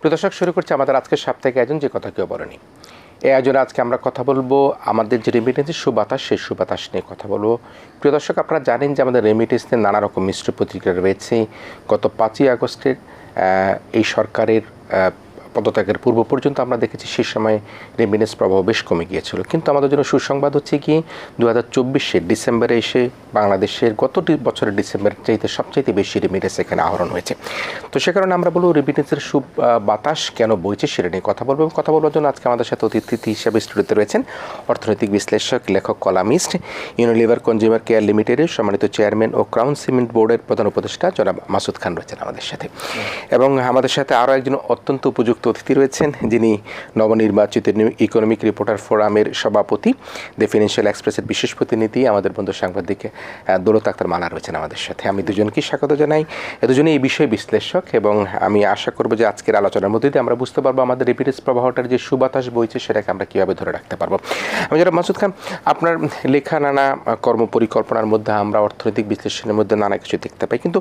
প্রদর্শক শুরু করছে আমাদের আজকের সাপ্তাহিক আয়োজন, যে কথা কেউ বলেনি। এই আয়োজনে আজকে আমরা কথা বলব আমাদের যে রেমিটেন্সের সুবাতাস, সেই সুবাতাস নিয়ে কথা বলব। প্রিয় দর্শক, আপনারা জানেন যে আমাদের রেমিটেন্সে নানা রকম মিশ্র প্রতিক্রিয়া রয়েছে। গত পাঁচই আগস্টের এই সরকারের পদত্যাগের পূর্ব পর্যন্ত আমরা দেখেছি সে সময় রেমিটেন্স প্রভাব বেশ কমে গিয়েছিল। কিন্তু আমাদের জন্য সুসংবাদ হচ্ছে কি দু হাজার চব্বিশের ডিসেম্বরে এসে বাংলাদেশের গত বছরের ডিসেম্বরের চাইতে সবচাইতে বেশি রেমিটেন্স এখানে আহরণ হয়েছে। তো সে কারণে আমরা বলব রেমিটেন্সের সু বাতাস কেন বইছে সেটা নিয়ে কথা বলব এবং কথা বলবার জন্য আজকে আমাদের সাথে অতিথি হিসাবে স্টুডিওতে রয়েছেন অর্থনৈতিক বিশ্লেষক, লেখক, কলামিস্ট, ইউনিলিভার কনজিউমার কেয়ার লিমিটেডের সম্মানিত চেয়ারম্যান ও ক্রাউন সিমেন্ট বোর্ডের প্রধান উপদেষ্টা জনাব মাসুদ খান রয়েছেন আমাদের সাথে। এবং আমাদের সাথে আরও একজন অত্যন্ত উপযুক্ত অতিথি রয়েছেন, যিনি নবনির্বাচিত ইকোনমিক রিপোর্টার ফোরামের সভাপতি, দ্য ফিনান্সিয়াল এক্সপ্রেসের বিশেষ প্রতিনিধি, আমাদের বন্ধু সাংবাদিক দৌলত আক্তার মালা রয়েছেন আমাদের সাথে। আমি দুজনকেই স্বাগত জানাই। দুজনেই এই বিষয়ে বিশ্লেষক এবং আমি আশা করব যে আজকের আলোচনার মধ্যে দিয়ে আমরা বুঝতে পারব আমাদের রেপিটেন্স প্রবাহটার যে সুবাতাস বইছে, সেটাকে আমরা কীভাবে ধরে রাখতে পারব। আমি যারা মাসুদ খান, আপনার লেখা নানা কর্মপরিকল্পনার মধ্যে আমরা অর্থনৈতিক বিশ্লেষণের মধ্যে নানা কিছু দেখতে পাই, কিন্তু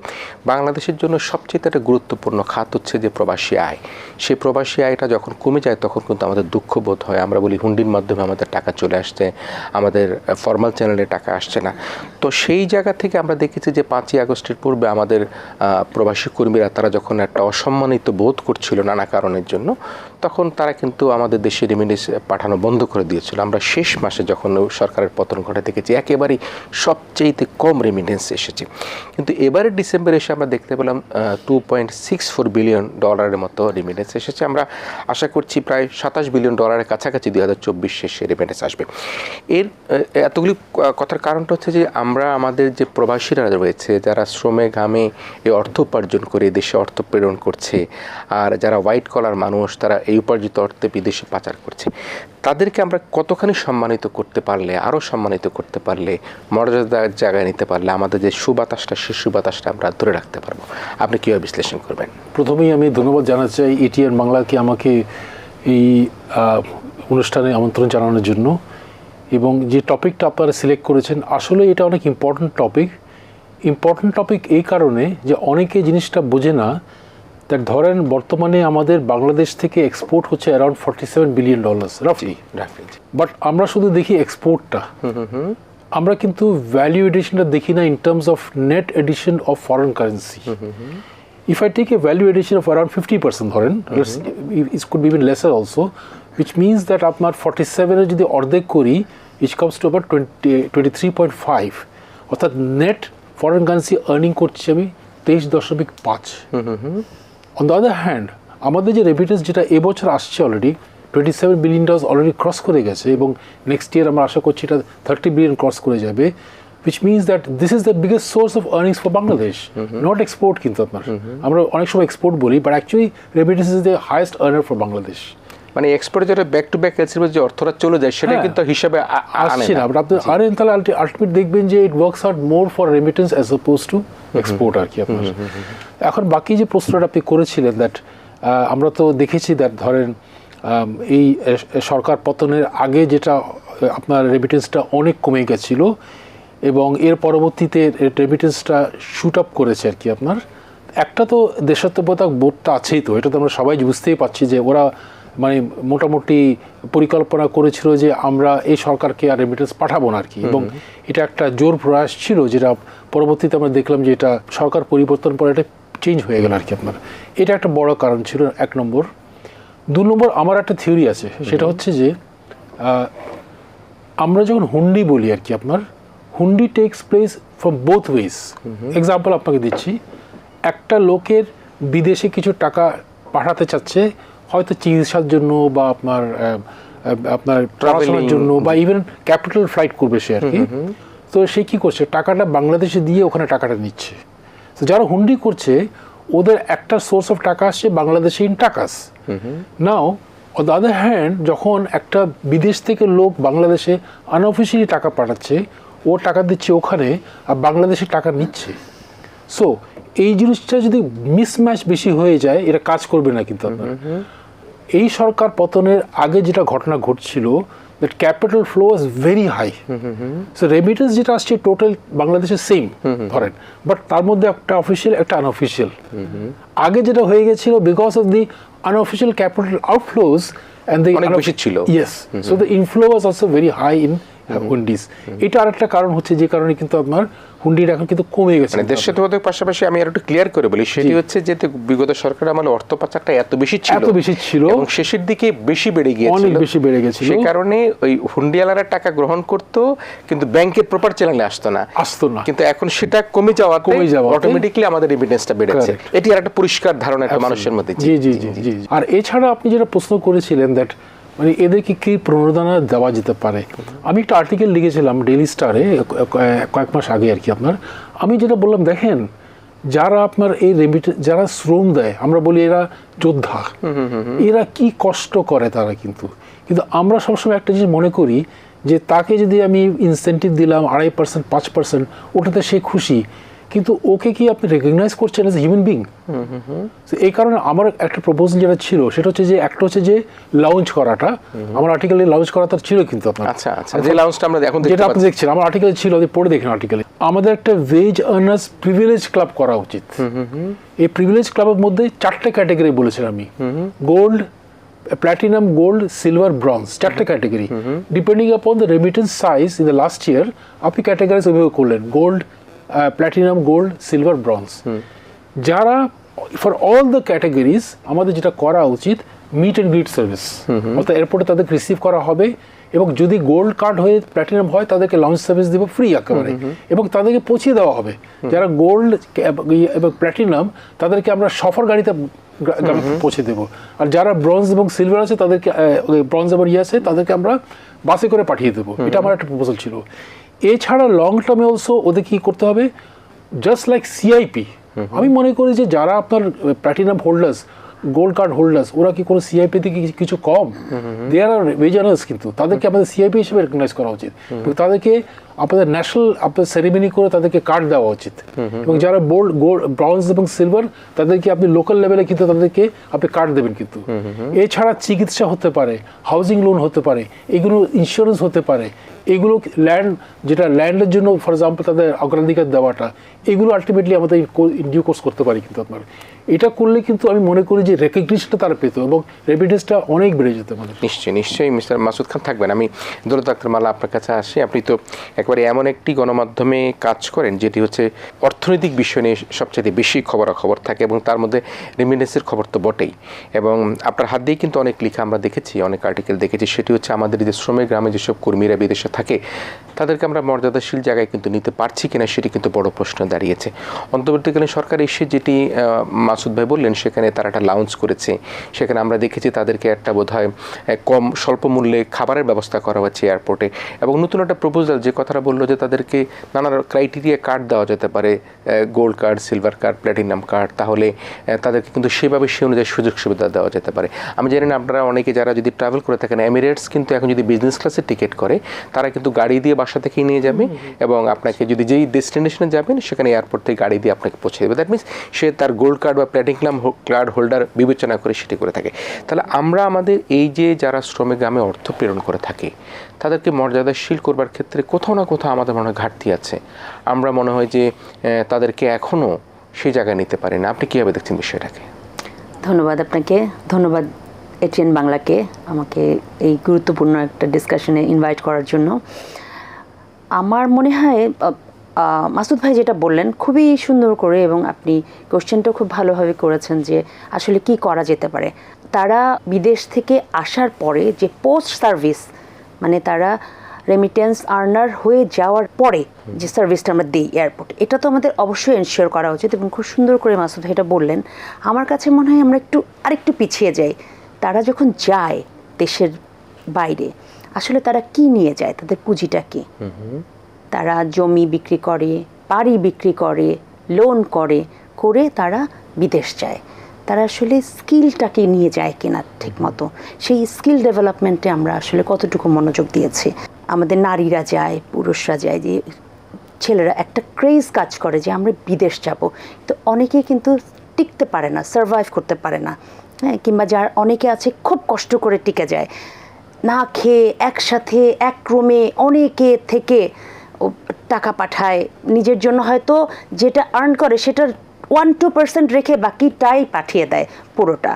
বাংলাদেশের জন্য সবচেয়ে একটা গুরুত্বপূর্ণ খাত হচ্ছে যে প্রবাসী আয়। সেই প্রবাসী আয়টা যখন কমে যায়, তখন কিন্তু আমাদের দুঃখ বোধ হয়। আমরা বলি হুন্ডির মাধ্যমে আমাদের টাকা চলে আসছে, আমাদের ফর্মাল চ্যানেলে টাকা আসছে না। তো সেই জায়গা থেকে আমরা দেখেছি যে পাঁচই আগস্টের পূর্বে আমাদের প্রবাসী কর্মীরা, তারা যখন একটা অসম্মানিত বোধ করছিল নানা কারণের জন্য তখন তারা কিন্তু আমাদের দেশে রেমিডেন্স পাঠানো বন্ধ করে দিয়েছিল। আমরা শেষ মাসে যখন সরকারের পতন ঘটে দেখেছি, একেবারেই সবচেয়েতে কম রেমিডেন্স এসেছে। কিন্তু এবারে ডিসেম্বরে এসে আমরা দেখতে পেলাম two point six four billion ডলারের মতো রেমিডেন্স এসেছে। আমরা আশা করছি প্রায় সাতাশ বিলিয়ন ডলারের কাছাকাছি দুই হাজার চব্বিশ শেষে রেমিডেন্স আসবে। এর এতগুলি কথার কারণটা হচ্ছে যে আমরা আমাদের যে প্রবাসীরা রয়েছে, যারা শ্রমে ঘামে এই অর্থ উপার্জন করে, দেশে অর্থ প্রেরণ করছে, আর যারা হোয়াইট কলার মানুষ, তারা এই উপার্জিত অর্থে বিদেশে পাচার করছে। তাদেরকে আমরা কতখানি সম্মানিত করতে পারলে আরও সম্মানিত করতে পারলে, মর্যাদার জায়গায় নিতে পারলে আমাদের যে সুবাতাসটা, সে সুবাতাসটা আমরা ধরে রাখতে পারব? আপনি কীভাবে বিশ্লেষণ করবেন? প্রথমেই আমি ধন্যবাদ জানাতে চাই এটিএন বাংলাকে আমাকে এই অনুষ্ঠানে আমন্ত্রণ জানানোর জন্য। এবং যে টপিকটা আপনারা সিলেক্ট করেছেন, আসলে এটা অনেক ইম্পর্ট্যান্ট টপিক ইম্পর্ট্যান্ট টপিক এই কারণে যে অনেকে জিনিসটা বোঝে না দ্যাট ধরেন বর্তমানে আমাদের বাংলাদেশ থেকে এক্সপোর্ট হচ্ছে around forty seven billion dollars রাফলি but আমরা শুধু দেখি এক্সপোর্টটা আমরা কিন্তু ভ্যালু এডিশনটা দেখি না in terms of net addition of foreign currency if I take a value addition of around 50% ধরেন it could be even lesser also which means that আপনার 47 এর যদি অর্ধেক করি which comes to about 20 23.5 অর্থাৎ নেট ফরেন কারেন্সি আর্নিং করছি আমি তেইশ দশমিক পাঁচ। অন দ্য আদার হ্যান্ড আমাদের যে রেমিটেন্স যেটা এবছর আসছে already twenty seven billion dollars already cross করে গেছে এবং নেক্সট ইয়ার আমরা আশা করছি এটা থার্টি বিলিয়ন ক্রস করে যাবে which means that this is the biggest source of earnings for Bangladesh not export কিন্তু আপনার। আমরা অনেক সময় এক্সপোর্ট বলি but actually remittance is the highest earner for Bangladesh মানে এক্সপোর্টে যেটা ব্যাক টু ব্যাক এলসির যে অর্থটা চলে যায় সেটা হ্যাঁ। কিন্তু হিসাবে আসছে না। আপনি আরেন তাহলে আলটিমেট দেখবেন যে it works out more for remittance as oppose to export আর কি আপনার। এখন বাকি যে প্রশ্নটা আপনি করেছিলেন দ্যাট আমরা তো দেখেছি দ্যাট ধরেন এই সরকার পতনের আগে যেটা আপনার রেমিটেন্সটা অনেক কমে গেছিল এবং এর পরবর্তীতে রেমিটেন্সটা শুট আপ করেছে আর কি আপনার। একটা তো দেশাত্মবোধক বোর্ডটা আছেই তো। এটা তো আমরা সবাই বুঝতেই পারছি যে ওরা মানে মোটামুটি পরিকল্পনা করেছিল যে আমরা এই সরকারকে আর রেমিটেন্স পাঠাবো না আর কি। এবং এটা একটা জোর প্রয়াস ছিল যেটা পরবর্তীতে আমরা দেখলাম যে এটা সরকার পরিবর্তন পরে এটা চেঞ্জ হয়ে গেল আর কি আপনার। এটা একটা বড় কারণ ছিল এক নম্বর। দু নম্বর আমার একটা থিওরি আছে সেটা হচ্ছে যে আমরা যখন হুন্ডি বলি আর কি আপনার hundi takes place from both ways example আপনাকে দিচ্ছি একটা লোকের বিদেশে কিছু টাকা পাঠাতে চাচ্ছে হয়তো চিকিৎসার জন্য বা আপনার আপনার পড়াশোনার জন্য বা ইভেন ক্যাপিটাল ফ্লাইট করবে সে আর কি। তো সে কী করছে? টাকাটা বাংলাদেশে দিয়ে ওখানে টাকাটা নিচ্ছে। তো যারা হুন্ডি করছে ওদের একটা সোর্স অফ টাকা আসছে বাংলাদেশে in takas. Now on the other hand যখন একটা বিদেশ থেকে লোক বাংলাদেশে আনঅফিসিয়ালি টাকা পাঠাচ্ছে ও টাকা দিচ্ছে ওখানে আর বাংলাদেশে টাকা নিচ্ছে। সো এই জিনিসটা যদি মিসম্যাচ বেশি হয়ে যায় এটা কাজ করবে না কিন্তু আপনার। এই সরকার পতনের আগে যেটা ঘটনা ঘটছিল that capital flow is very high so remittance যেটা আসছে টোটাল বাংলাদেশের সেম ধরেন। বাট তার মধ্যে একটা অফিসিয়াল একটা আনঅফিসিয়াল আগে যেটা হয়ে গেছিল because of the unofficial capital outflows and the অনেক বেশি ছিল। Yes so the inflow was also very high in hundis. এটা আরেকটা কারণ হচ্ছে যে কারণে কিন্তু আপনার হুন্ডির এখন কিন্তু কমে গেছে। মানে দেশ সেতুবোধক পাশাপাশি আমি আর একটু ক্লিয়ার করে বলি সেটি হচ্ছে যে বিগত সরকার আমলে অর্থ পাচারটা এত বেশি ছিল এত বেশি ছিল। এবং শেষের দিকে বেশি বেড়ে গিয়েছিল। অনেক বেশি বেড়ে গেছিল। সে কারণে ওই হুন্ডিয়ালারা টাকা গ্রহণ করত কিন্তু ব্যাংকের প্রপার চ্যানেলে আসতো না। আসতো না। কিন্তু এখন সেটা কমে যাওয়া কমে যাওয়া অটোমেটিকলি আমাদের রেমিটেন্সটা বেড়েছে। এটি আর একটা পরিষ্কার ধারণা একটা মানুষের মধ্যে জি জি জি জি আর এছাড়া আপনি যেটা প্রশ্ন করেছিলেন দ্যাট মানে এদেরকে কি প্রণোদনা দেওয়া যেতে পারে? আমি একটা আর্টিকেল লিখেছিলাম ডেলি স্টারে কয়েক মাস আগে আর কি আপনার। আমি যেটা বললাম দেখেন যারা আপনার এই রেমিট যারা শ্রম দেয় আমরা বলি এরা যোদ্ধা। এরা কি কষ্ট করে তারা কিন্তু? কিন্তু আমরা সবসময় একটা জিনিস মনে করি যে তাকে যদি আমি ইনসেন্টিভ দিলাম আড়াই পার্সেন্ট পাঁচ পার্সেন্ট ওটাতে সে খুশি। কিন্তু ওকে কি আপনি রেকগনাইজ করছেন এজ এ হিউম্যান বিং এই কারণে আমার একটা প্রপোজাল যেটা ছিল সেটা হচ্ছে যে একটা হচ্ছে যে লঞ্চ করাটা। আমার আর্টিকেলে লঞ্চ করাটা ছিল কিন্তু আপনার। আচ্ছা আচ্ছা যে লাউন্সটা আমরা এখন যেটা আপনি দেখছেন আমার আর্টিকেল ছিল আপনি পড়ে দেখেন আর্টিকেলে আমাদের একটা ভেজ আর্নার্স প্রিভিলেজ ক্লাব করা উচিত। এই প্রিভিলেজ ক্লাবের মধ্যে চারটে ক্যাটাগরি বলেছিলাম আমি। Gold platinum gold silver bronze চারটে category depending upon the remittance size in the last year আপনি ক্যাটাগরিজ ওইভাবে করলেন। Gold platinum gold silver bronze যারা ফর অল দ্য ক্যাটাগরিজ আমাদের যেটা করা উচিত মিট অ্যান্ড গ্রিট সার্ভিস অর্থাৎ এয়ারপোর্টে তাদেরকে রিসিভ করা হবে এবং যদি গোল্ড কার্ড হয়ে প্ল্যাটিনাম হয় তাদেরকে লঞ্চ সার্ভিস দেবো ফ্রি একেবারে। এবং তাদেরকে পৌঁছে দেওয়া হবে। যারা গোল্ড এবং প্ল্যাটিনাম তাদেরকে আমরা সফর গাড়িতে পৌঁছে দেবো। আর যারা ব্রঞ্জ এবং সিলভার আছে তাদেরকে ব্রঞ্জ এবং ইয়ে আছে তাদেরকে আমরা বাসে করে পাঠিয়ে দেবো। এটা আমার একটা প্রপোজাল ছিল। এছাড়া লং টার্মে অলসো ওদের কী করতে হবে? জাস্ট লাইক সিআইপি আমি মনে করি যে যারা আপনার platinum holders gold card holders ওরা কি কোনো সিআইপি থেকে কিছু কম? দে আর ভেজানার্স কিন্তু। তাদেরকে আমাদের সিআইপি হিসেবে রেকগনাইজ করা উচিত। তাদেরকে আপনাদের ন্যাশনাল আপনার সেরিমনি করে তাদেরকে কার্ড দেওয়া উচিত। এবং যারা গোল্ড গোল্ড ব্রঞ্জ এবং সিলভার তাদেরকে আপনি লোকাল লেভেলে কিন্তু তাদেরকে আপনি কার্ড দেবেন কিন্তু। এছাড়া চিকিৎসা হতে পারে হাউজিং লোন হতে পারে, এগুলো ইন্স্যুরেন্স হতে পারে। এগুলো ল্যান্ড যেটা ল্যান্ডের জন্য ফর এক্সাম্পল তাদের অগ্রাধিকার দেওয়াটা, এগুলো আলটিমেটলি আমাদের ইন্ডিউ কোর্স করতে পারি কিন্তু আপনার। এটা করলে কিন্তু আমি মনে করি যে রেকগনিশনটা তারা পেত এবং রেমিটেন্সটা অনেক বেড়ে যেত আমাদের নিশ্চয়ই নিশ্চয়ই মিস্টার মাসুদ খান থাকবেন। আমি দৌলত আক্তার মালা আপনার কাছে আসি। আপনি তো একবারে এমন একটি গণমাধ্যমে কাজ করেন যেটি হচ্ছে অর্থনৈতিক বিষয় নিয়ে সবচেয়ে বেশি খবরাখবর থাকে এবং তার মধ্যে রেমিটেন্সের খবর তো বটেই। এবং আপনার হাত দিয়ে কিন্তু অনেক লেখা আমরা দেখেছি, অনেক আর্টিকেল দেখেছি। সেটি হচ্ছে আমাদের যে শ্রমিক গ্রামে যেসব কর্মীরা বিদেশে থাকে, তাদেরকে আমরা মর্যাদাশীল জায়গায় কিন্তু নিতে পারছি কিনা সেটি কিন্তু বড় প্রশ্ন দাঁড়িয়েছে। অন্তর্বর্তীকালীন সরকার এসে যেটি মাসুদ ভাই বললেন, সেখানে তারা একটা লাউঞ্জ করেছে। সেখানে আমরা দেখেছি তাদেরকে একটা বোধ হয় কম স্বল্প মূল্যে খাবারের ব্যবস্থা করা হচ্ছে এয়ারপোর্টে এবং নতুন একটা প্রপোজাল যে কথাটা বলল যে তাদেরকে নানা ক্রাইটেরিয়া কার্ড দেওয়া যেতে পারে gold card silver card platinum card তাহলে তাদেরকে কিন্তু সেভাবে সে অনুযায়ী সুযোগ সুবিধা দেওয়া যেতে পারে। আমি জানি না আপনারা অনেকে যারা যদি ট্রাভেল করে থাকেন এমিরেটস কিন্তু এখন যদি বিজনেস ক্লাসে টিকিট করে তারা কিন্তু গাড়ি দিয়ে বাসা থেকেই নিয়ে যাবে এবং আপনাকে যদি যেই ডেস্টিনেশনে যাবেন সেখানে এয়ারপোর্ট থেকে গাড়ি দিয়ে আপনাকে পৌঁছে দেবে। দ্যাট মিনস সে তার গোল্ড কার্ড বা প্ল্যাটিনাম কার্ড হোল্ডার বিবেচনা করে সেটি করে থাকে। তাহলে আমরা আমাদের এই যে যারা শ্রমিক গ্রামে অর্থ প্রেরণ করে থাকি তাদেরকে মর্যাদাশীল করবার ক্ষেত্রে কোথাও না কোথাও আমাদের মনে হয় ঘাটতি আছে। আমরা মনে হয় যে তাদেরকে এখনও সেই জায়গায় নিতে পারি না আপনি কীভাবে দেখছেন বিষয়টাকে? ধন্যবাদ আপনাকে। ধন্যবাদ এটিএন বাংলাকে আমাকে এই গুরুত্বপূর্ণ একটা ডিসকাশনে ইনভাইট করার জন্য। আমার মনে হয় মাসুদ ভাই যেটা বললেন, খুবই সুন্দর করে এবং আপনি কোশ্চেনটা খুব ভালোভাবে করেছেন যে, আসলে কি করা যেতে পারে। তারা বিদেশ থেকে আসার পরে যে পোস্ট সার্ভিস মানে তারা রেমিটেন্স আর্নার হয়ে যাওয়ার পরে যে সার্ভিসটা আমরা দিই এয়ারপোর্ট এটা তো আমাদের অবশ্যই এনশিওর করা উচিত এবং খুব সুন্দর করে মাসুদ এটা বললেন। আমার কাছে মনে হয় আমরা একটু আরেকটু পিছিয়ে যাই। তারা যখন যায় দেশের বাইরে, আসলে তারা কি নিয়ে যায়? তাদের পুঁজিটা কি? তারা জমি বিক্রি করে, বাড়ি বিক্রি করে লোন করে করে তারা বিদেশ যায়। তারা আসলে স্কিলটাকে নিয়ে যায় কিনা ঠিক মতো সেই স্কিল ডেভেলপমেন্টে আমরা আসলে কতটুকু মনোযোগ দিয়েছি। আমাদের নারীরা যায়, পুরুষরা যায়, যে ছেলেরা একটা ক্রেজ কাজ করে যে আমরা বিদেশ যাব। তো অনেকে কিন্তু টিকতে পারে না সার্ভাইভ করতে পারে না। হ্যাঁ কিংবা যার অনেকে আছে খুব কষ্ট করে টিকে যায়। না খেয়ে, একসাথে, এক ক্রমে অনেকে থেকে টাকা পাঠায়। নিজের জন্য হয়তো যেটা আর্ন করে সেটার ওয়ান টু পার্সেন্ট রেখে বাকিটাই পাঠিয়ে দেয় পুরোটা।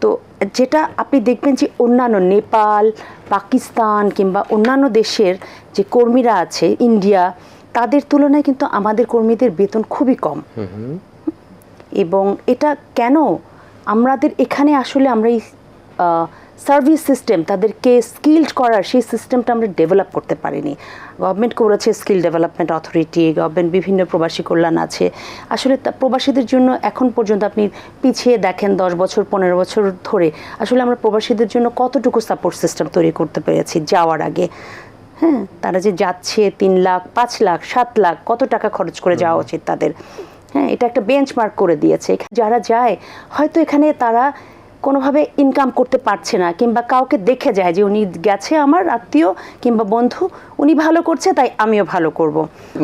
তো যেটা আপনি দেখবেন যে অন্যান্য নেপাল পাকিস্তান কিংবা অন্যান্য দেশের যে কর্মীরা আছে ইন্ডিয়া তাদের তুলনায় কিন্তু আমাদের কর্মীদের বেতন খুবই কম। এবং এটা কেন? আমাদের এখানে আসলে আমরা এই সার্ভিস সিস্টেম তাদেরকে স্কিল্ড করার সেই সিস্টেমটা আমরা ডেভেলপ করতে পারিনি। গভর্নমেন্ট করেছে স্কিল ডেভেলপমেন্ট অথরিটি গভর্নমেন্ট বিভিন্ন প্রবাসী কল্যাণ আছে। আসলে তা- প্রবাসীদের জন্য এখন পর্যন্ত আপনি পিছিয়ে দেখেন দশ বছর পনেরো বছর ধরে আসলে আমরা প্রবাসীদের জন্য কতটুকু সাপোর্ট সিস্টেম তৈরি করতে পেরেছি যাওয়ার আগে? হ্যাঁ তারা যে যাচ্ছে তিন লাখ পাঁচ লাখ সাত লাখ কত টাকা খরচ করে যাওয়া উচিত তাদের? হ্যাঁ এটা একটা বেঞ্চমার্ক করে দিয়েছে। যারা যায় হয়তো এখানে তারা কোনোভাবে ইনকাম করতে পারছে না, কিংবা কাউকে দেখে যায় যে উনি গেছে আমার আত্মীয় কিংবা বন্ধু উনি ভালো করছে তাই আমিও ভালো করব।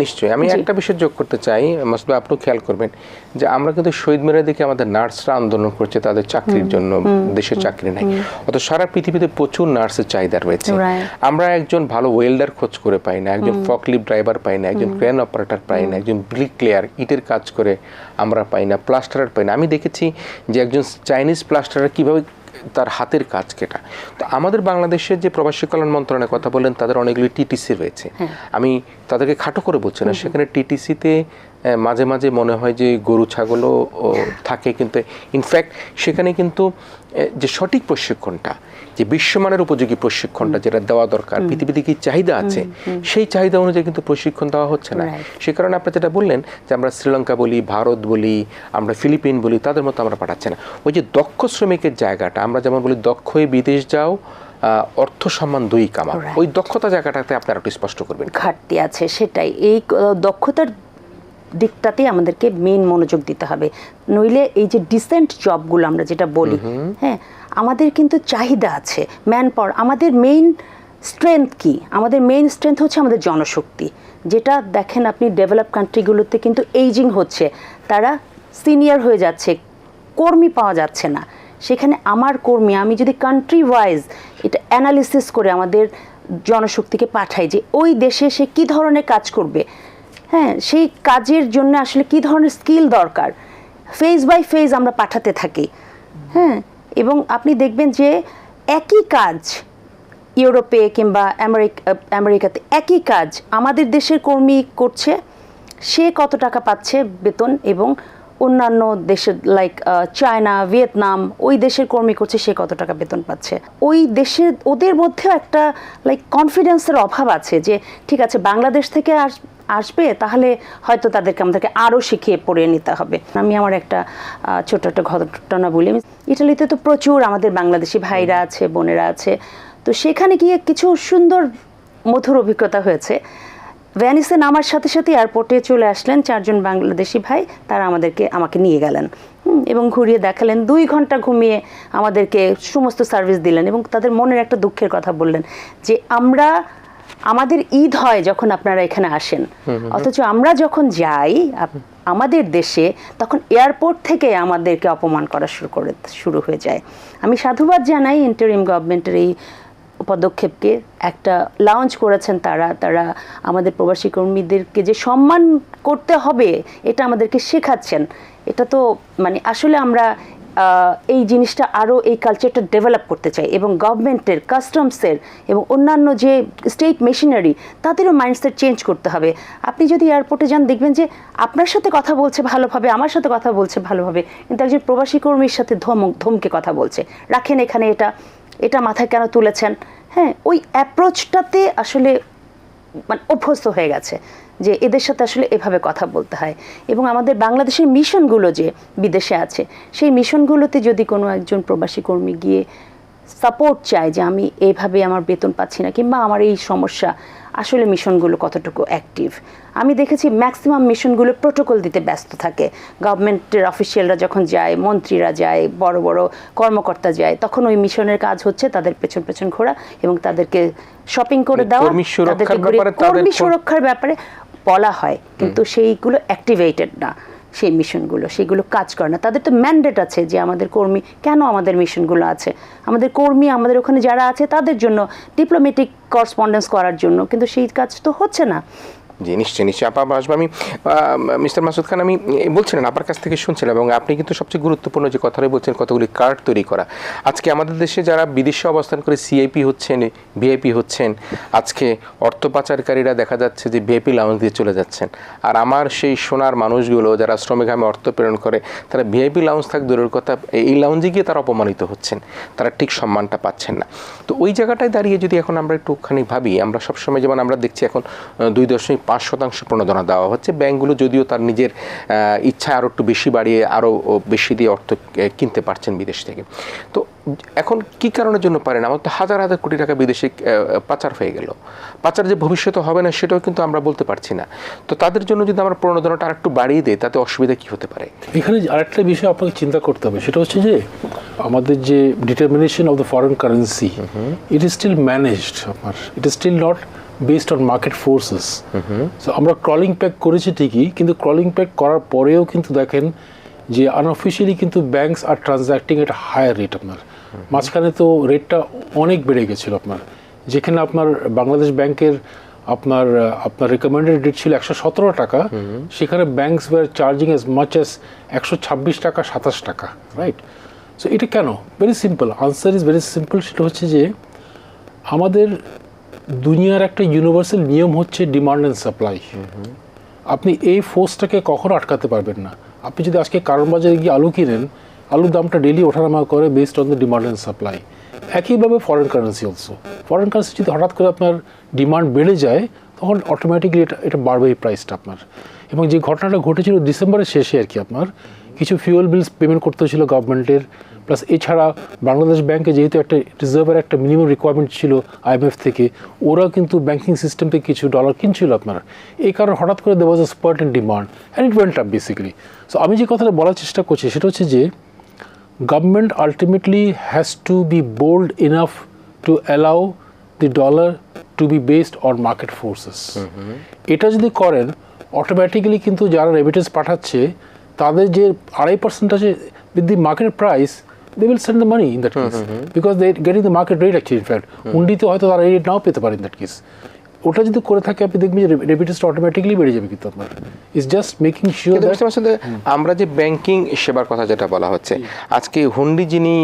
নিশ্চয়ই আমি একটা বিষয় যোগ করতে চাই মাসুদ আপনি খেয়াল করবেন যে আমরা কিন্তু শহীদ মিনারে দেখে আমাদের নার্সরা আন্দোলন করছে তাদের চাকরির জন্য দেশের চাকরি নাই। অত সারা পৃথিবীতে প্রচুর নার্সের চাহিদা রয়েছে। আমরা একজন ভালো ওয়েল্ডার খোঁজ করে পাই না একজন ফকলিপ ড্রাইভার পাই না একজন ক্রেন অপারেটর পাই না একজন ব্রিকলেয়ার ইটের কাজ করে আমরা পাই না প্লাস্টারার পাই না। আমি দেখেছি যে একজন চাইনিজ প্লাস্টারার কীভাবে তার হাতের কাজ কেটা। তো আমাদের বাংলাদেশের যে প্রবাসী কল্যাণ মন্ত্রণালয়ের কথা বলেন তাদের অনেকগুলি টিটিসি রয়েছে। আমি তাদেরকে খাটো করে বলছি না সেখানে টিটিসিতে মাঝে মাঝে মনে হয় যে গরু ছাগলও থাকে কিন্তু ইনফ্যাক্ট সেখানে কিন্তু যে সঠিক প্রশিক্ষণটা যে বিশ্বমানের উপযোগী প্রশিক্ষণটা যেটা দেওয়া দরকার পৃথিবীতে কি চাহিদা আছে সেই চাহিদা অনুযায়ী কিন্তু প্রশিক্ষণ দেওয়া হচ্ছে না। সে কারণে আপনি যেটা বললেন যে আমরা শ্রীলঙ্কা বলি ভারত বলি আমরা ফিলিপিন বলি তাদের মতো আমরা পাঠাচ্ছি না। ওই যে দক্ষ শ্রমিকের জায়গাটা আমরা যেমন বলি দক্ষ হয়ে বিদেশ যাও অর্থ সম্মান দুই কামা ওই দক্ষতা জায়গাটাতে আপনারা একটু স্পষ্ট করবেন। ঘাটতি আছে সেটাই। এই দক্ষতার দিকটাতে আমাদেরকে মেন মনোযোগ দিতে হবে। নইলে এই যে ডিসেন্ট জবগুলো আমরা যেটা বলি হ্যাঁ আমাদের কিন্তু চাহিদা আছে ম্যান পাওয়ার আমাদের মেইন স্ট্রেংথ কি? আমাদের মেইন স্ট্রেংথ হচ্ছে আমাদের জনশক্তি। যেটা দেখেন আপনি ডেভেলপ কান্ট্রিগুলোতে কিন্তু এইজিং হচ্ছে তারা সিনিয়র হয়ে যাচ্ছে কর্মী পাওয়া যাচ্ছে না। সেখানে আমার কর্মী আমি যদি কান্ট্রি ওয়াইজ এটা অ্যানালিসিস করে আমাদের জনশক্তিকে পাঠাই যে ওই দেশে সে কী ধরনের কাজ করবে হ্যাঁ সেই কাজের জন্য আসলে কী ধরনের স্কিল দরকার? ফেজ বাই ফেজ আমরা পাঠাতে থাকি। হ্যাঁ এবং আপনি দেখবেন যে একই কাজ ইউরোপে কিংবা আমেরিকা, আমেরিকাতে একই কাজ আমাদের দেশের কর্মী করছে, সে কত টাকা পাচ্ছে বেতন এবং অন্যান্য দেশের লাইক চায়না, ভিয়েতনাম, ওই দেশের কর্মী করছে, সে কত টাকা বেতন পাচ্ছে? ওই দেশের, ওদের মধ্যেও একটা লাইক কনফিডেন্সের অভাব আছে যে, ঠিক আছে, বাংলাদেশ থেকে আস আসবে তাহলে হয়তো তাদেরকে আমাদেরকে আরও শিখিয়ে পড়িয়ে নিতে হবে। আমি আমার একটা ছোট একটা ঘটনা বলি। ইটালিতে তো প্রচুর আমাদের বাংলাদেশি ভাইরা আছে বোনেরা আছে। তো সেখানে গিয়ে কিছু সুন্দর মধুর অভিজ্ঞতা হয়েছে। ভ্যানিসে নামার সাথে সাথে এয়ারপোর্টে চলে আসলেন চারজন বাংলাদেশি ভাই। তারা আমাদেরকে আমাকে নিয়ে গেলেন। এবং ঘুরিয়ে দেখালেন। দুই ঘণ্টা ঘুমিয়ে আমাদেরকে সমস্ত সার্ভিস দিলেন এবং তাদের মনের একটা দুঃখের কথা বললেন যে আমরা আমাদের ঈদ হয় যখন আপনারা এখানে আসেন। অথচ আমরা যখন যাই আমাদের দেশে তখন এয়ারপোর্ট থেকে আমাদেরকে অপমান করা শুরু করে শুরু হয়ে যায়। আমি সাধুবাদ জানাই ইন্টারিম গভর্নমেন্টের এই পদক্ষেপকে। একটা লঞ্চ করেছেন তারা তারা আমাদের প্রবাসী কর্মীদেরকে যে সম্মান করতে হবে এটা আমাদেরকে শেখাচ্ছেন। এটা তো মানে আসলে আমরা এই জিনিসটা আরও এই কালচারটা ডেভেলপ করতে চাই এবং গভর্নমেন্টের কাস্টমসের এবং অন্যান্য যে স্টেট মেশিনারি তাদেরও মাইন্ডসেট চেঞ্জ করতে হবে। আপনি যদি এয়ারপোর্টে যান, দেখবেন যে আপনার সাথে কথা বলছে ভালোভাবে, আমার সাথে কথা বলছে ভালোভাবে, কিন্তু একজন প্রবাসী কর্মীর সাথে ধমক, ধমকে কথা বলছে। রাখেন এখানে এটা এটা মাথায় কেন তুলেছেন? হ্যাঁ ওই অ্যাপ্রোচটাতে আসলে মানে অভ্যস্ত হয়ে গেছে যে এদের সাথে আসলে এভাবে কথা বলতে হয়। এবং আমাদের বাংলাদেশের মিশনগুলো যে বিদেশে আছে, সেই মিশনগুলোতে যদি কোনো একজন প্রবাসী কর্মী গিয়ে সাপোর্ট চায় যে আমি এভাবে আমার বেতন পাচ্ছি না কিংবা আমার এই সমস্যা আসলে মিশনগুলো কতটুকু অ্যাক্টিভ আমি দেখেছি ম্যাক্সিমাম মিশনগুলো প্রোটোকল দিতে ব্যস্ত থাকে। গভর্নমেন্টের অফিসিয়ালরা যখন যায় মন্ত্রীরা যায় বড় বড় কর্মকর্তা যায় তখন ওই মিশনের কাজ হচ্ছে তাদের পেছন পেছন ঘোরা এবং তাদেরকে শপিং করে দেওয়া তাদেরকে কর্মী সুরক্ষার ব্যাপারে বলা হয়। কিন্তু সেইগুলো অ্যাক্টিভেটেড না। সেই মিশনগুলো, সেগুলো কাজ করে না। তাদের তো ম্যান্ডেট আছে যে আমাদের কর্মী, কেন আমাদের মিশনগুলো আছে? আমাদের কর্মী, আমাদের ওখানে যারা আছে তাদের জন্য ডিপ্লোমেটিক করসপন্ডেন্স করার জন্য, কিন্তু সেই কাজ তো হচ্ছে না। জি, নিশ্চয়ই নিশ্চয়ই। আপা আসব আমি মিস্টার মাসুদ খান, আমি বলছিলেন আপনার কাছ থেকে শুনছিলাম এবং আপনি কিন্তু সবচেয়ে গুরুত্বপূর্ণ যে কথাটাই বলছেন, কতগুলি কার্ড তৈরি করা। আজকে আমাদের দেশে যারা বিদেশে অবস্থান করে সিআইপি হচ্ছেন ভিআইপি হচ্ছেন, আজকে অর্থ পাচারকারীরা দেখা যাচ্ছে যে ভিআইপি লাউঞ্জ দিয়ে চলে যাচ্ছেন। আর আমার সেই সোনার মানুষগুলো যারা শ্রমিক আমি অর্থ প্রেরণ করে, তারা ভিআইপি লাউঞ্জ থাক, দূরের কথা এই লাউঞ্জে গিয়ে তারা অপমানিত হচ্ছেন। তারা ঠিক সম্মানটা পাচ্ছেন না। তো ওই জায়গাটায় দাঁড়িয়ে যদি এখন আমরা একটুখানি ভাবি, আমরা সবসময় যেমন আমরা দেখছি এখন দুই দশমিক পাঁচ শতাংশ প্রণোদনা দেওয়া হচ্ছে। ব্যাংকগুলো যদিও তার নিজের ইচ্ছা আরও একটু বেশি বাড়িয়ে আরও বেশি দিয়ে অর্থ কিনতে পারছেন বিদেশ থেকে। তো এখন কি কারণের জন্য পারেন? আমার তো হাজার হাজার কোটি টাকা বিদেশে পাচার হয়ে গেল। পাচার যে ভবিষ্যতে হবে না সেটাও কিন্তু আমরা বলতে পারছি না। তো তাদের জন্য যদি আমরা প্রণোদনাটা আর একটু বাড়িয়ে দেয় তাতে অসুবিধা কি হতে পারে? এখানে আরেকটা বিষয় আপনাকে চিন্তা করতে হবে সেটা হচ্ছে যে আমাদের যে determination of the foreign currency it is still managed আপনার it is still not based on market forces so আমরা ক্রলিং প্যাক করেছি ঠিকই কিন্তু ক্রলিং প্যাক করার পরেও কিন্তু দেখেন যে আনঅফিসিয়ালি কিন্তু banks are transacting at higher rate আপনার। মাঝখানে তো রেটটা অনেক বেড়ে গেছিল আপনার। যেখানে আপনার বাংলাদেশ ব্যাংকের আপনার আপনার রেকমেন্ডেড রেট ছিল একশো সতেরো টাকা সেখানে banks were charging as much as একশো ছাব্বিশ টাকা সাতাশ টাকা রাইট সো এটা কেন? Very simple answer is very simple সেটা হচ্ছে যে আমাদের দুনিয়ার একটা ইউনিভার্সাল নিয়ম হচ্ছে ডিমান্ড অ্যান্ড সাপ্লাই আপনি এই ফোর্সটাকে কখনো আটকাতে পারবেন না। আপনি যদি আজকে কারণ বাজারে গিয়ে আলু কিনেন, আলুর দামটা ডেলি ওঠানামা করে based on the demand and supply একইভাবে foreign currency also foreign currency যদি হঠাৎ করে আপনার ডিমান্ড বেড়ে যায়, তখন অটোমেটিকলি এটা এটা বাড়বে এই প্রাইসটা আপনার। এবং যে ঘটনাটা ঘটেছিল ডিসেম্বরের শেষে আর কি আপনার, কিছু ফিউয়েল বিলস পেমেন্ট করতে হয়েছিল গভর্নমেন্টের প্লাস এছাড়া বাংলাদেশ ব্যাংকে যেহেতু একটা রিজার্ভের একটা মিনিমাম রিকোয়ারমেন্ট ছিল আইএমএফ থেকে ওরা কিন্তু ব্যাংকিং সিস্টেম থেকে কিছু ডলার কিনছিল আপনারা। এই কারণে হঠাৎ করে দেওয়া যায় spurt in demand and it went up basically so আমি যে কথাটা বলার চেষ্টা করছি সেটা হচ্ছে যে government ultimately has to be bold enough to allow the dollar to be based on market forces এটা যদি করেন অটোমেটিক্যালি কিন্তু যারা রেমিটেন্স পাঠাচ্ছে তাদের যে আড়াই পার্সেন্ট আছে with the market price they will send the money in that case because they getting the market rate actually in fact উন্ডিতে হয়তো তারা রেট নাও পেতে পারে ইন দ্যাট কেস ওটা যদি করে থাকে আপনি দেখবেন যে রেমিটেন্সটা অটোমেটিক্যালি বেড়ে যাবে কিন্তু আপনার। ইজ জাস্ট মেকিং শিওর আমরা যে ব্যাংকিং সেবার কথা যেটা বলা হচ্ছে আজকে হুন্ডি যিনি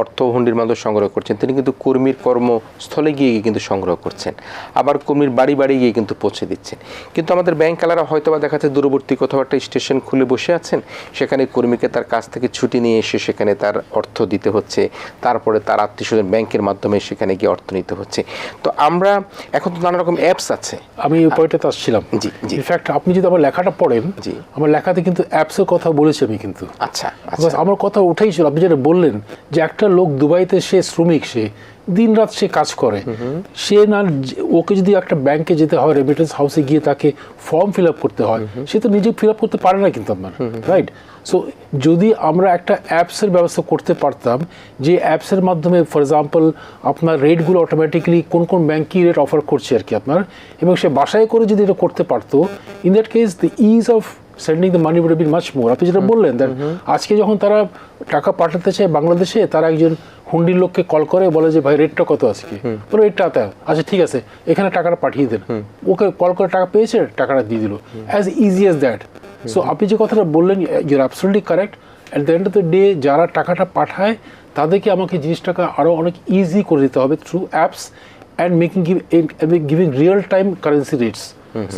অর্থ হুন্ডির মাধ্যমে সংগ্রহ করছেন তিনি কিন্তু কর্মীর কর্মস্থলে গিয়ে কিন্তু সংগ্রহ করছেন। আবার কর্মীর বাড়ি বাড়ি গিয়ে কিন্তু পৌঁছে দিচ্ছেন। কিন্তু আমাদের ব্যাংক ব্যাংকালারা হয়তো বা দেখা যাচ্ছে দূরবর্তী কোথাও একটা স্টেশন খুলে বসে আছেন সেখানে কর্মীকে তার কাছ থেকে ছুটি নিয়ে এসে সেখানে তার অর্থ দিতে হচ্ছে তারপরে তার আত্মীয় স্বজন ব্যাংকের মাধ্যমে সেখানে গিয়ে অর্থ নিতে হচ্ছে। তো আমরা এখন তো নানা রকম অ্যাপস আছে। আমি ওই পয়েন্টটাতে আসছিলাম। জি, জি। ইনফ্যাক্ট আপনি যদি আমার লেখাটা পড়েন জি। আমার লেখাতে কিন্তু অ্যাপসের কথা বলেছি আমি কিন্তু। আচ্ছা আচ্ছা। আমার কথা উঠেই ছিল আপনি যেটা বললেন যে একটা লোক দুবাইতে সে শ্রমিক সে দিন রাত সে কাজ করে। সে না ওকে যদি একটা ব্যাংকে যেতে হয় রেমিটেন্স হাউসে গিয়ে তাকে ফর্ম ফিল আপ করতে হয় সে তো নিজে ফিল আপ করতে পারে না কিন্তু আপনার রাইট সো যদি আমরা একটা অ্যাপসের ব্যবস্থা করতে পারতাম, যে অ্যাপসের মাধ্যমে ফর এক্সাম্পল আপনার রেটগুলো অটোমেটিক্যালি কোন কোন ব্যাঙ্ক কী রেট অফার করছে আর কি আপনার, এবং সে বাসায় করে যদি এটা করতে পারতো in that case the ease of sending the money would been much more আপনি যেটা বললেন দেন আজকে যখন তারা টাকা পাঠাতে চায় বাংলাদেশে তারা একজন হুন্ডির লোককে কল করে বলে যে ভাই রেটটা কত আজকে? বলে রেটটা এত আচ্ছা ঠিক আছে এখানে টাকাটা পাঠিয়ে দেন। ওকে কল করে টাকা পেয়েছে টাকাটা দিয়ে দিল। As easy as that so আপনি যে কথাটা বললেন you're absolutely correct at the end of the day যারা টাকাটা পাঠায় তাদেরকে আমাকে জিনিসটাকে আরও অনেক ইজি করে দিতে হবে through apps and making give giving real time currency rates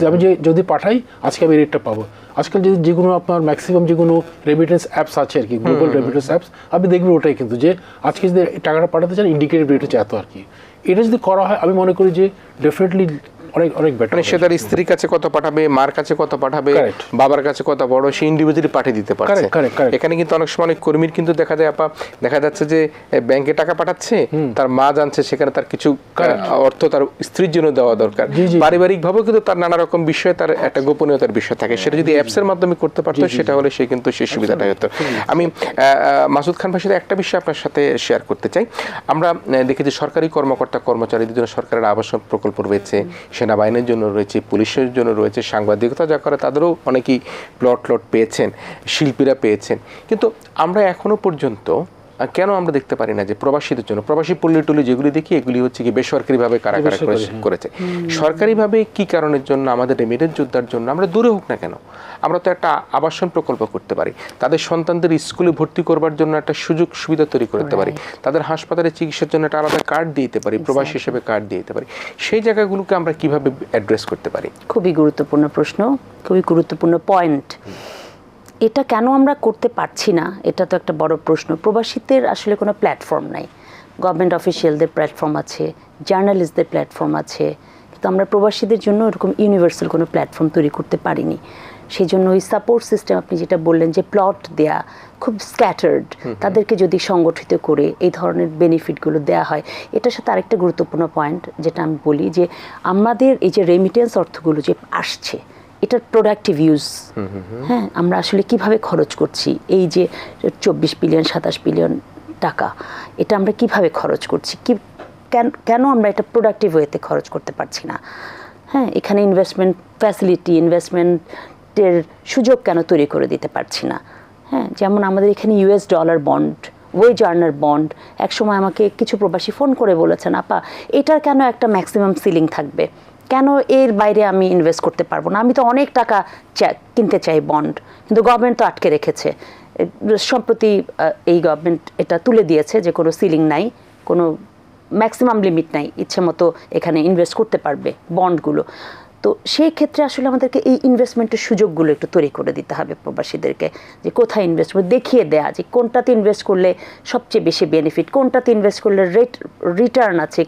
আমি যে যদি পাঠাই আজকে আমি রেটটা পাবো। আজকাল যদি যেগুলো আপনার ম্যাক্সিমাম যেগুলো রেমিটেন্স অ্যাপস আছে আর কি গুগল রেমিটেন্স অ্যাপস আপনি দেখবেন ওটাই কিন্তু যে আজকে যদি টাকাটা পাঠাতে চান ইন্ডিকেটিভ রেট হচ্ছে এত আর কি। এটা যদি করা হয় আমি মনে করি যে ডেফিনেটলি অনেক অনেক বেটার মানে সে তার স্ত্রীর কাছে কত পাঠাবে মার কাছে কত পাঠাবে বাবার কাছে কত বড় সে ইন্ডিভিজুয়ালি পাঠিয়ে দিতে পারছে. এখানে কিন্তু অনেক সময় অনেক কর্মীর কিন্তু দেখা যায় আপা দেখা যাচ্ছে যে ব্যাংকে টাকা পাঠাচ্ছে তার মা জানছে সেখানে তার কিছু অর্থ তার স্ত্রীর জন্য দেওয়া দরকার। পারিবারিক ভাবেও কিন্তু তার নানা রকম বিষয়ে তার একটা গোপনীয়তার বিষয় থাকে। সেটা যদি অ্যাপসের মাধ্যমে করতে পারতো সেটা হলে সে কিন্তু সেই সুবিধাটা হতো। আমি মাসুদ খান সাথে একটা বিষয় আপনার সাথে শেয়ার করতে চাই। আমরা দেখেছি সরকারি কর্মকর্তা কর্মচারীদের জন্য সরকারের আবাসন প্রকল্প রয়েছে সেনাবাহিনীর জন্য রয়েছে, পুলিশের জন্য রয়েছে, সাংবাদিকতা যা করে তাদেরও অনেকেই প্লট লট পেয়েছেন, শিল্পীরা পেয়েছেন। কিন্তু আমরা এখনও পর্যন্ত কেন আমরা দেখতে পারি না যে প্রবাসীদের জন্য? প্রবাসী পল্লী টুলি যেগুলি দেখি এগুলি হচ্ছে কি বেসরকারিভাবে কারা কারা করেছে- করেছে। সরকারিভাবে কি কারণের জন্য আমাদের রেমিডেন্স যোদ্ধার জন্য আমরা দূরে হোক না কেন? আমরা তো একটা আবাসন প্রকল্প করতে পারি। তাদের সন্তানদের স্কুলে ভর্তি করবার জন্য একটা সুযোগ সুবিধা তৈরি করতে পারি। তাদের হাসপাতালে চিকিৎসার জন্য একটা আলাদা কার্ড দিতে পারি প্রবাসী হিসেবে কার্ড দিতে পারি। সেই জায়গাগুলোকে আমরা কীভাবে অ্যাড্রেস করতে পারি? খুবই গুরুত্বপূর্ণ প্রশ্ন খুবই গুরুত্বপূর্ণ পয়েন্ট এটা কেন আমরা করতে পারছি না? এটা তো একটা বড় প্রশ্ন। প্রবাসীদের আসলে কোনো প্ল্যাটফর্ম নাই। গভর্নমেন্ট অফিসিয়ালদের প্ল্যাটফর্ম আছে জার্নালিস্টদের প্ল্যাটফর্ম আছে কিন্তু আমরা প্রবাসীদের জন্য এরকম ইউনিভার্সাল কোনো প্ল্যাটফর্ম তৈরি করতে পারিনি। সেই জন্য ওই সাপোর্ট সিস্টেম আপনি যেটা বললেন যে প্লট দেয়া খুব স্ক্যাটার্ড তাদেরকে যদি সংগঠিত করে এই ধরনের বেনিফিটগুলো দেওয়া হয় এটার সাথে আরেকটা গুরুত্বপূর্ণ পয়েন্ট যেটা আমি বলি যে আমাদের এই যে রেমিটেন্স অর্থগুলো যে আসছে এটার প্রোডাক্টিভ ইউজ হ্যাঁ আমরা আসলে কীভাবে খরচ করছি? এই যে চব্বিশ বিলিয়ন সাতাশ বিলিয়ন টাকা এটা আমরা কীভাবে খরচ করছি? কি কেন কেন আমরা এটা প্রোডাক্টিভ ওয়েতে খরচ করতে পারছি না? হ্যাঁ এখানে ইনভেস্টমেন্ট ফ্যাসিলিটি ইনভেস্টমেন্টের সুযোগ কেন তৈরি করে দিতে পারছি না? হ্যাঁ যেমন আমাদের এখানে US dollar bond wage earner bond একসময় আমাকে কিছু প্রবাসী ফোন করে বলেছেন আপা এটার কেন একটা ম্যাক্সিমাম সিলিং থাকবে? কেন এর বাইরে আমি ইনভেস্ট করতে পারব না? আমি তো অনেক টাকা কিনতে চাই বন্ড কিন্তু গভর্নমেন্ট তো আটকে রেখেছে। সম্প্রতি এই গভর্নমেন্ট এটা তুলে দিয়েছে যে কোনো সিলিং নাই, কোনো ম্যাক্সিমাম লিমিট নাই, ইচ্ছে মতো এখানে ইনভেস্ট করতে পারবে বন্ডগুলো তো সেই ক্ষেত্রে আসলে আমাদেরকে এই ইনভেস্টমেন্টের সুযোগগুলো একটু তৈরি করে দিতে হবে প্রবাসীদেরকে যে কোথায় ইনভেস্ট করবে দেখিয়ে দেয়া যে কোনটাতে ইনভেস্ট করলে সবচেয়ে বেশি বেনিফিট কোনটাতে ইনভেস্ট করলে রেট রিটার্ন আছে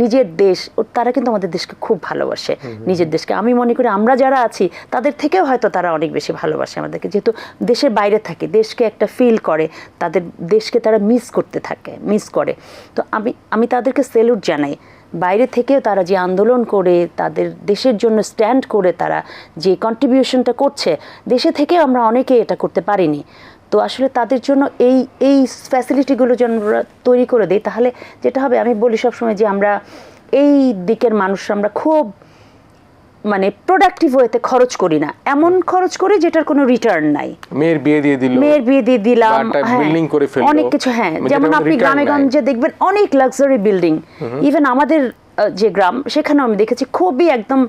নিজের দেশ ও তারা কিন্তু আমাদের দেশকে খুব ভালোবাসে। নিজের দেশকে। আমি মনে করি আমরা যারা আছি তাদের থেকেও হয়তো তারা অনেক বেশি ভালোবাসে আমাদেরকে। যেহেতু দেশের বাইরে থাকে দেশকে একটা ফিল করে তাদের দেশকে তারা মিস করতে থাকে মিস করে। তো আমি আমি তাদেরকে সেলুট জানাই। বাইরে থেকেও তারা যে আন্দোলন করে, তাদের দেশের জন্য স্ট্যান্ড করে তারা যে কন্ট্রিবিউশনটা করছে, দেশে থেকে আমরা অনেকে এটা করতে পারিনি। তো আসলে তাদের জন্য এই এই ফ্যাসিলিটিগুলো যেন আমরা তৈরি করে দিই তাহলে যেটা হবে, আমি বলি সবসময় যে আমরা এই দিকের মানুষ আমরা খুব মানে প্রোডাক্টিভ ওয়েতে খরচ করি না। এমন খরচ করি যেটার কোনো রিটার্ন নাই। মেয়ের বিয়ে দিয়ে দিলাম মেয়ের বিয়ে দিয়ে দিলাম বা একটা হ্যাঁ, করে ফেলল, অনেক কিছু হ্যাঁ যেমন আপনি গ্রামে গঞ্জে দেখবেন অনেক লাক্সারি বিল্ডিং ইভেন আমাদের যে গ্রাম সেখানেও আমি দেখেছি খুবই একদম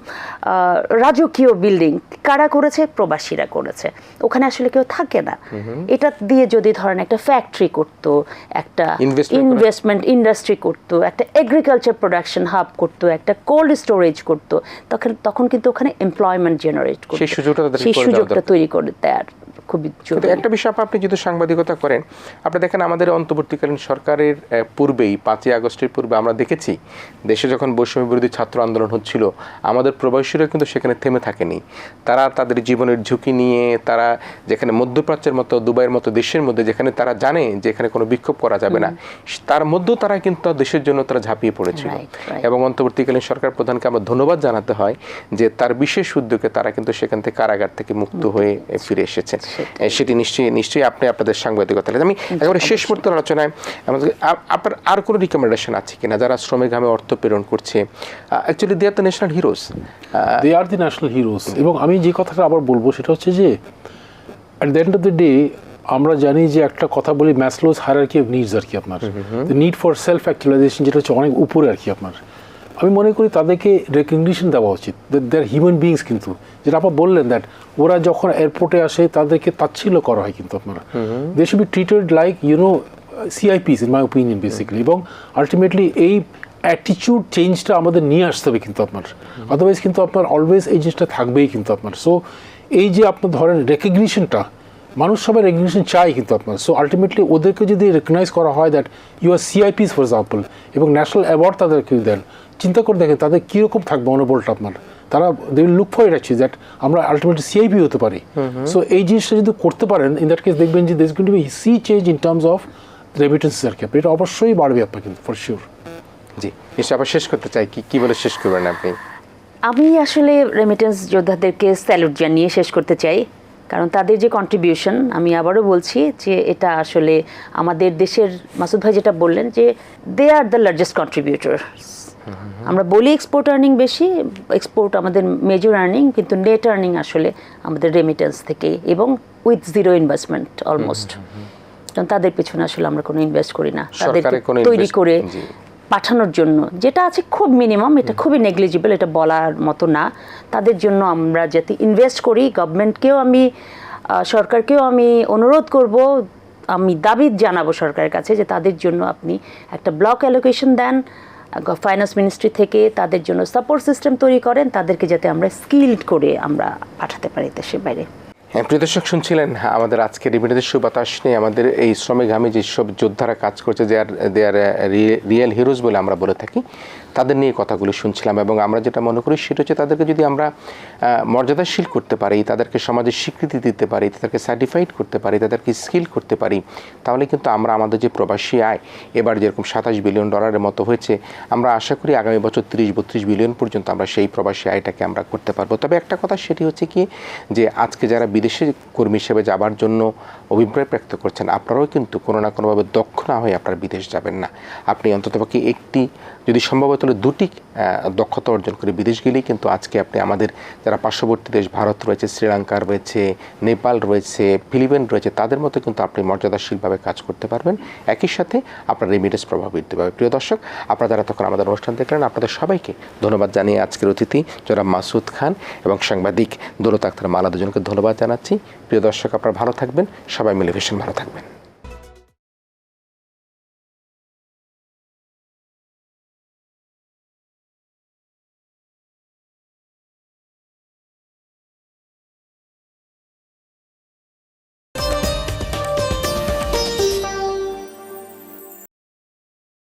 রাজকীয় বিল্ডিং কারা করেছে? প্রবাসীরা করেছে। ওখানে আসলে কেউ থাকে না। এটা দিয়ে যদি ধরেন একটা ফ্যাক্টরি করতো একটা ইনভেস্টমেন্ট ইন্ডাস্ট্রি করতো একটা এগ্রিকালচার প্রোডাকশন হাব করতো একটা কোল্ড স্টোরেজ করতো তখন তখন কিন্তু ওখানে এমপ্লয়মেন্ট জেনারেট করতো। সেই সুযোগটা। তৈরি করে দেওয়ার খুবই জরুরি। একটা বিষয় আপা, আপনি যদি সাংবাদিকতা করেন আপনি দেখেন আমাদের অন্তর্বর্তীকালীন সরকারের পূর্বেই পাঁচই আগস্টের পূর্বে আমরা দেখেছি দেশে যখন বৈষম্য বিরোধী ছাত্র আন্দোলন হচ্ছিল আমাদের প্রবাসীরা কিন্তু সেখানে থেমে থাকেনি। তারা তাদের জীবনের ঝুঁকি নিয়ে তারা যেখানে মধ্যপ্রাচ্যের মতো দুবাইয়ের মতো দেশের মধ্যে যেখানে তারা জানে যে এখানে কোনো বিক্ষোভ করা যাবে না তার মধ্যেও তারা কিন্তু দেশের জন্য তারা ঝাঁপিয়ে পড়েছিল. এবং অন্তর্বর্তীকালীন সরকার প্রধানকে আমরা ধন্যবাদ জানাতে হয় যে তার বিশেষ উদ্যোগে তারা কিন্তু সেখান থেকে কারাগার থেকে মুক্ত হয়ে ফিরে এসেছেন সেটি নিশ্চয়ই নিশ্চয়ই আপনি আপনাদের সাংবাদিকতা আমি একেবারে শেষ মুহূর্তের আলোচনায় আমাদের আপনার আর কোনো রিকমেন্ডেশন আছে কিনা? যারা শ্রমিক গ্রামে অর্থ প্রেরণ করছে actually they are the national heroes they are the national heroes এবং আমি যে কথাটা আবার বলব সেটা হচ্ছে যে at the end of the day আমরা জানি যে একটা কথা বলি ম্যাসলোস হায়ারার্কি অফ নিডস আর কি আপনার। নিড ফর সেলফ অ্যাকচুয়ালাইজেশন যেটা হচ্ছে অনেক উপরে আর কি আপনার। আমি মনে করি তাদেরকে রেকগনিশন দেওয়া উচিত। দে আর হিউম্যান বিংস কিন্তু। যেটা আপনার বললেন দ্যাট ওরা যখন এয়ারপোর্টে আসে তাদেরকে তাচ্ছিল্য করা হয় কিন্তু আপনারা। They should be treated like you know CIPs in my opinion basically এবং আলটিমেটলি এই অ্যাটিচিউড চেঞ্জটা আমাদের নিয়ে আসতে হবে কিন্তু আপনার। আদারওয়াইজ কিন্তু আপনার অলওয়েজ এই জিনিসটা থাকবেই কিন্তু আপনার। সো এই যে আপনার ধরেন রেকগনিশনটা মানুষ সবাই রেকগনিশন চাই কিন্তু আপনার। সো আলটিমেটলি ওদেরকে যদি রেকগনাইজ করা হয় that you are CIPs for example এবং ন্যাশনাল অ্যাওয়ার্ড তাদেরকে দেন চিন্তা করে দেখেন তাদের কীরকম থাকবে মনোবলটা আপনার। তারা they will look for it actually that আমরা আলটিমেটলি সিআইপি হতে পারি। সো এই জিনিসটা যদি করতে পারেন ইন দ্যাট কেস দেখবেন যে this could be sea change in terms of remittances আর কি আপনার এটা অবশ্যই বাড়বে আপনার কিন্তু ফর শিওর জি নিশ্চয়ই আবার শেষ করতে চাই। কি কি বলে শেষ করবেন আপনি? আমি আসলে রেমিটেন্স যোদ্ধাদেরকে স্যালুট জানিয়ে শেষ করতে চাই। কারণ তাদের যে কন্ট্রিবিউশন আমি আবারও বলছি যে এটা আসলে আমাদের দেশের মাসুদ ভাই যেটা বললেন যে they are the largest contributor আমরা বলি এক্সপোর্ট আর্নিং বেশি এক্সপোর্ট আমাদের মেজর আর্নিং কিন্তু নেট আর্নিং আসলে আমাদের রেমিটেন্স থেকে এবং উইথ জিরো ইনভেস্টমেন্ট অলমোস্ট কারণ তাদের পেছনে আসলে আমরা কোনো ইনভেস্ট করি না। তাদের তৈরি করে। পাঠানোর জন্য। যেটা আছে খুব মিনিমাম এটা খুবই নেগলিজিবল এটা বলার মতো না। তাদের জন্য আমরা যাতে ইনভেস্ট করি গভর্নমেন্টকেও আমি সরকারকেও আমি অনুরোধ করব আমি দাবি জানাব সরকারের কাছে যে তাদের জন্য আপনি একটা ব্লক অ্যালোকেশন দেন ফাইন্যান্স মিনিস্ট্রি থেকে তাদের জন্য সাপোর্ট সিস্টেম তৈরি করেন তাদেরকে যাতে আমরা স্কিল্ড করে আমরা পাঠাতে পারি দেশের বাইরে। হ্যাঁ প্রিয় দর্শক শুনছিলেন আমাদের আজকে রিমিটেন্সের সুবাতাস নিয়ে আমাদের এই শ্রমিক আমি যেসব যোদ্ধারা কাজ করছে যে আর দে আর রিয়েল হিরোজ বলে আমরা বলে থাকি। তাদের নিয়ে কথাগুলো শুনছিলাম এবং আমরা যেটা মনে করি সেটা হচ্ছে তাদেরকে যদি আমরা মর্যাদাশীল করতে পারি, তাদেরকে সমাজে স্বীকৃতি দিতে পারি, তাদেরকে সার্টিফাইড করতে পারি, তাদেরকে স্কিল করতে পারি, তাহলে কিন্তু আমরা আমাদের যে প্রবাসী আয় এবার যেরকম সাতাশ বিলিয়ন ডলারের মতো হয়েছে, আমরা আশা করি আগামী বছর তিরিশ বত্রিশ বিলিয়ন পর্যন্ত আমরা সেই প্রবাসী আয়টাকে আমরা করতে পারব। তবে একটা কথা সেটি হচ্ছে কি যে আজকে যারা বিদেশে কর্মী হিসেবে যাবার জন্য অভিপ্রায় ব্যক্ত করছেন, আপনারাও কিন্তু কোনো না কোনোভাবে দক্ষ না হয়ে আপনারা বিদেশ যাবেন না। আপনি অন্ততপক্ষে একটি যদি সম্ভব তাহলে দুটি দক্ষতা অর্জন করে বিদেশ গেলেই কিন্তু আজকে আপনি আমাদের যারা পার্শ্ববর্তী দেশ, ভারত রয়েছে, শ্রীলঙ্কা রয়েছে, নেপাল রয়েছে, ফিলিপাইন রয়েছে, তাদের মতো কিন্তু আপনি মর্যাদাশীলভাবে কাজ করতে পারবেন। একই সাথে আপনার রেমিডেন্স প্রভাব বৃদ্ধি পাবে। প্রিয় দর্শক, আপনারা যারা তখন আমাদের অনুষ্ঠান দেখলেন, আপনাদের সবাইকে ধন্যবাদ জানিয়ে আজকের অতিথি জনাব মাসুদ খান এবং সাংবাদিক দৌলত আক্তার মালা দুজনকে ধন্যবাদ জানাচ্ছি। প্রিয় দর্শক, আপনারা ভালো থাকবেন, সবাই মিলে ভীষণ ভালো থাকবেন।